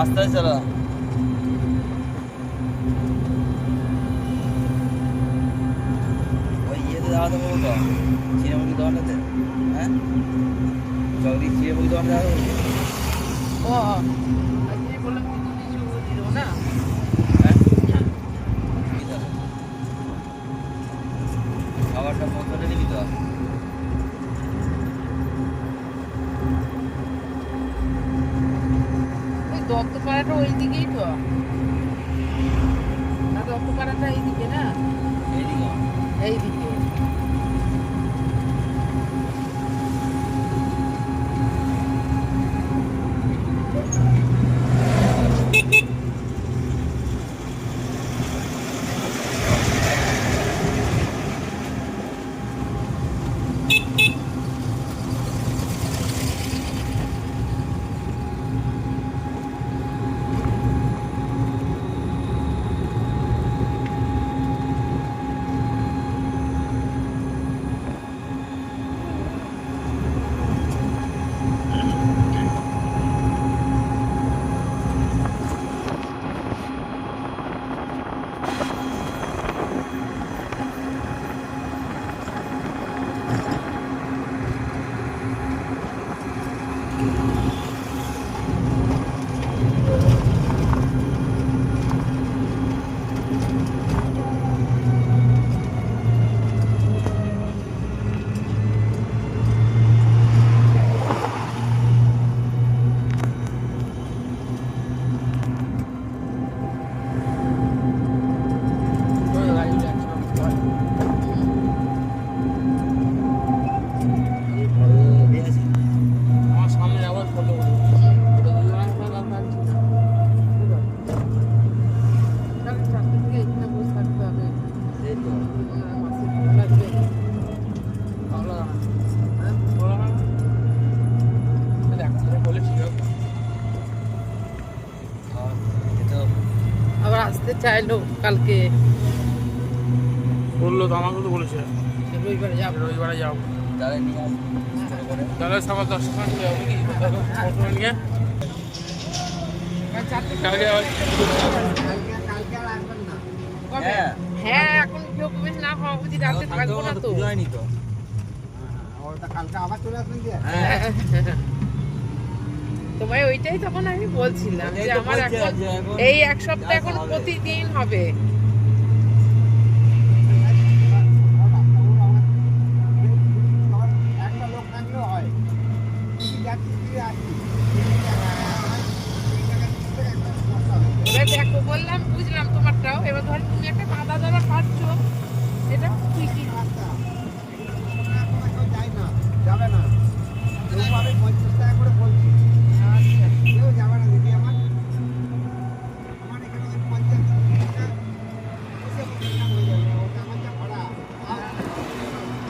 আস্তে চালা ওই ইয়েতে দাঁড়াতে বলব তো চিড়েমুড়ি দোকানটাতে হ্যাঁ? চৌরি চিড়েমুড়ি দোকানটা ও, আজকে বললাম না। দত্তপাড়াটা এইদিকে না? এইদিকে। এইদিকে। চাইলো কালকে। বলল তো আমাকে তো বলেছে। রবিবারে যাব। রবিবারে যাব। তাহলে নিয়ে আসবি তাহলে সকাল দশটার সময় চলে যাব কি নিয়ে কালকে হ্যাঁ হ্যাঁ এখন কেউ প্রবেশ না হওয়া অবধি রাতে থাকব না তো। হয়নি তো হ্যাঁ। তোমায় ওইটাই তখন আমি বলছিলাম যে আমার এখন এই এক সপ্তাহ এখন প্রতিদিন হবে। দেখো বললাম বুঝলাম তোমারটাও। এবার ধর তুমি একটা কাদা ধরা খাচ্ছ। এটা ঠিকই যাবে না আমি পঞ্চাশ টাকা করে বলছি আচ্ছা কেউ যাবে না দিদি আমার আমার এখানে ওই পঞ্চাশ টাকা বসে বসে কাজ হয়ে যাবে ওটা আমার যা ভাড়া আর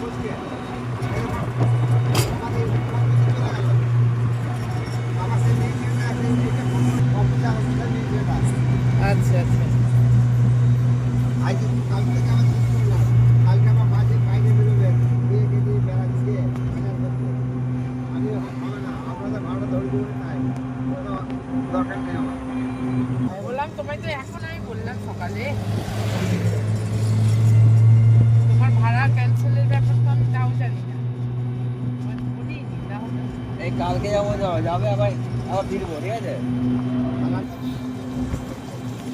বুঝকে আমাদের কম্পিউটার চলে গেল আমার সেই মেয়েটা সেই মেয়েটা কম্পিউটার হসপিটাল নিয়ে যেটা আচ্ছা আচ্ছা আজ কাল থেকে আমার ঠিক করলাম কালকে আমার মাঝে বাইরে বেরোবে দিয়ে গেলে বেড়া দিয়ে বাজার করতে আমি হবে না আপনাদের ভাড়া ধরে দেবেন নাই কোনো দরকার নেই আমার বললাম তোমায় তো এখন আমি বললাম সকালে। তোমার ভাড়া ক্যান্সেলের ব্যাপার তো আমি তাও জানি না। এই কালকে যাব যাব আবার আবার ফিরবো ঠিক আছে?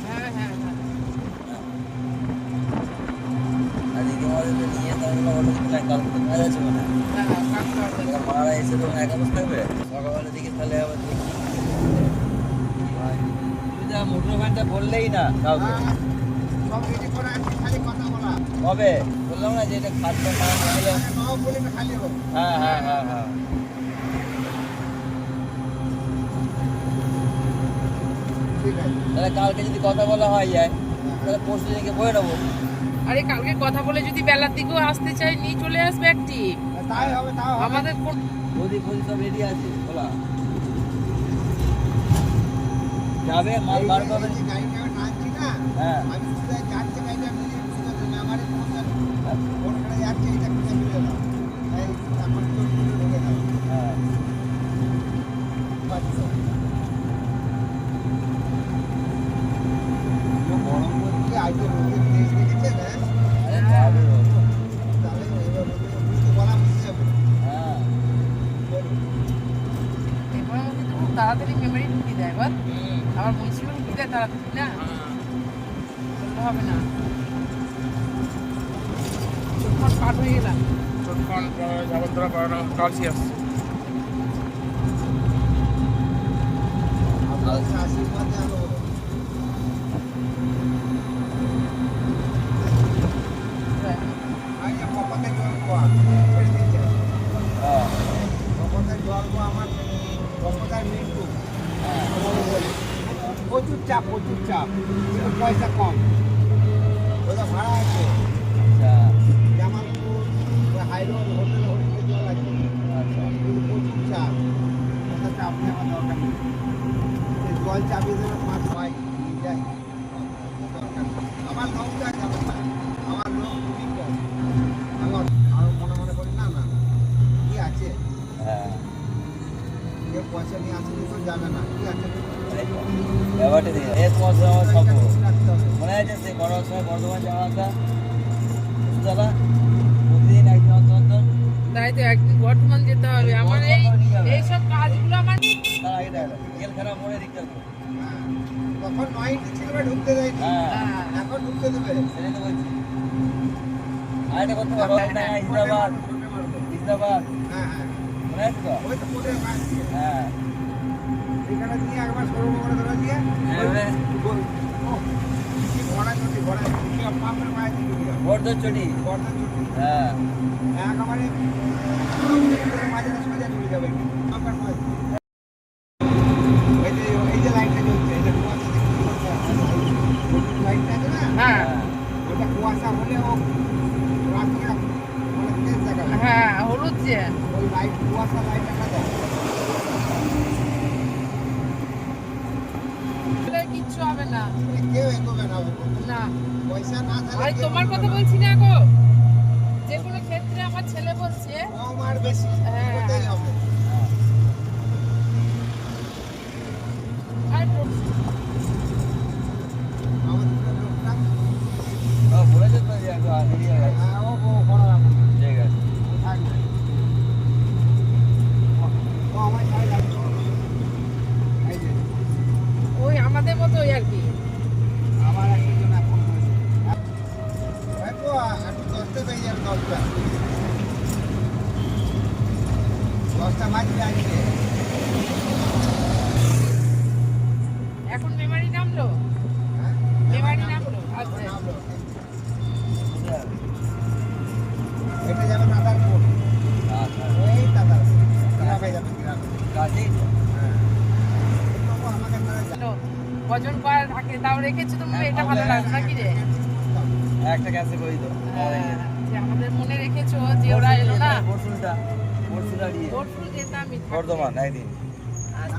হ্যাঁ হ্যাঁ হ্যাঁ। নিয়ে তাহলে কালকে হ্যাঁ। মারা এসে তখন একা থাকবে দিকে তাহলে আবার দেখি। কি হয়। তুই যা মোটর ভ্যানটা বললেই না কাউকে। হ্যাঁ, বললাম না যে এটা খাদ্য হ্যাঁ হ্যাঁ হ্যাঁ হ্যাঁ। তাহলে কালকে যদি কথা বলা হয় যায় তাহলে পরশু দিনকে বয়ে নেব। আরে কালকে কথা বলে যদি বেলার দিকেও আসতে চাই নিয়ে চলে আসবে একটি। আমাদের কোন- বৌদি ফৌদি সব রেডি আছে? বলা। যাবে মাল বার করবে এই যে গাড়িটা আমি টানছি না হ্যাঁ আমি না। হবে না। চোখ পাট হয়ে গেলাম। ছোটখান যাবতরা বারো কালসি আসছে। চাপ প্রচুর চাপ। পয়সা কম। ওটা ভাড়া আছে। আচ্ছা। জামালপুর হাইরোড যাবে না কি আছে? ব্যাপারটা দিয়ে। এই তোমার আমার স্বপ্ন মনে আছে সে করোনার সময় বর্ধমান যাওয়া হতো দাদা প্রতিদিন একজন অন্তর অন্তর তাই তো একদিন বর্ধমান যেতে হবে। আমার এই এইসব কাজগুলো আমার তার আগে জেল খারাপ মনে দেখতে হবে। তখন নয়টি ছিল ঢুকতে দেয়নি। হ্যাঁ। হ্যাঁ, এখন ঢুকতে দেবে। সেটাই তো বলছি। আরেকটা করতে পারো না ইসলামাবাদ। ইসলামাবাদ। হ্যাঁ হ্যাঁ। মনে আছে তো? ওই তো কোটের মাছ দিয়ে হ্যাঁ। হ্যাঁ, হলুদ যে ওই লাইট কুয়াশা লাইট দেখা যায় বলে কিচ্ছু হবে না। কেউ এগোবে না। না। পয়সা না থাকলে আরে তোমার কথা বলছি না গো। যে কোনো ক্ষেত্রে আমার ছেলে বলছে আমার বেশি হ্যাঁ। এগোতেই হবে আর প্র- আমাদের লোকটা ও বলেছে তো যে একটু আগে দিয়ে গেছে। হ্যাঁ, ও ও বড় রাখো ঠিক আছে থাকবে ও- ও আমার সাথে যাচ্ছে এই যে ওই আমাদের মতোই আর কি আমার একজন এখন বসে দেখো একটু দশটা বেজে যাবে দশটা দশটা বাজবে আজকে এখন মেমারি নামলো হ্যাঁ? মেমারি নামলো আচ্ছা নামলো। বুঝলে? এটা যাবে দাদারপুর আচ্ছা এই দাদারপুর গ্রামে যাবে গ্রামে কাছেই তো হ্যাঁ বাবু, আমাকে তারা যা- চলো ভজন করা থাকে তাও রেখেছো তুমি এটা ভালো লাগবে নাকি রে? একটা ক্যাসে করি তো হ্যাঁ, যে আমাদের মনে রেখেছো যে ওরা এলো না? পরশুটা পরশুটা দিয়ে। ভোট যেতাম বর্ধমান একদিন।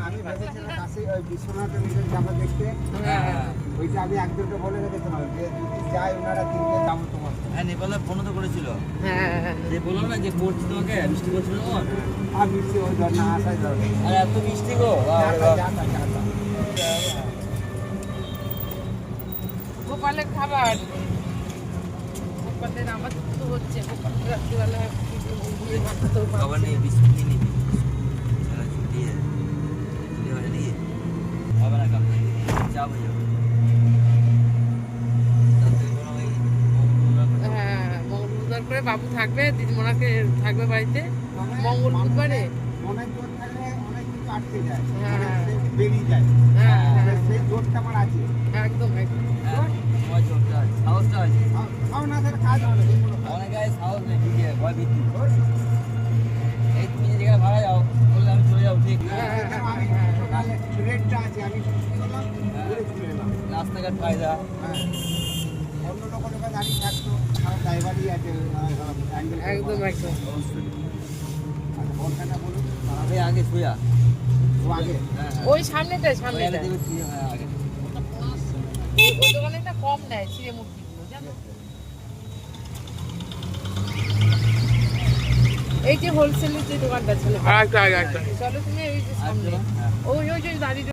আমি ভেবেছিলাম কাছে ওই বিশ্বনাথের নিজের যাব দেখতে। হ্যাঁ। ওইটা আমি এক দুটো বলে রেখেছিলাম যে যদি যাই ওনারা তিনটে যাব তোমার হ্যাঁ নেপালে ফোন তো করেছিল। হ্যাঁ যে বলল না যে পড়ছি তোমাকে পড়ছিল তোমার? আর মিষ্টি ওই আসাই আর এত মিষ্টি গো গোপালের খাবার। আমার তো হচ্ছে রাত্রিবেলা খাবার নেই বিস্কুট নিয়ে নিবি। হবে না যাবে। হ্যাঁ করে বাবু থাকবে দিদিমোনাকে থাকবে বাড়িতে। মঙ্গল বুধবারে? মনের জোর থাকলে অনেক কিছু আটকে যায়। হ্যাঁ। বেরিয়ে যায়। হ্যাঁ হ্যাঁ সেই জোরটা আমার আছে। একদম একদম। হ্যাঁ সাহসটা আছে খাও না তাহলে কাজ হবে না, অনেক গায়ে সাহস নেই ঠিক আছে ভয় ভিত্তি এই তুমি যে জায়গায় ভাড়া যাও বললে আমি চলে যাব ঠিক হ্যাঁ, হ্যাঁ, হ্যাঁ, হ্যাঁ, রেটটা আছে আমি রাস্তাঘাট ফায়দা। হ্যাঁ। অন্য লোকের ওখানে থাকতো ড্রাইভারই আছে একদম একদম। আচ্ছা বলুন আমি আগে শুয়া হ্যাঁ হ্যাঁ ওই সামনেটা হ্যাঁ ওই কম নেয় চিড়ে মুরগিগুলো জানো? এই যে হোলসেলের যে দোকানটা ছিল আর একটা আগে চলো তুমি ওই যে সামনে। ওই ওই যে দাঁড়িয়ে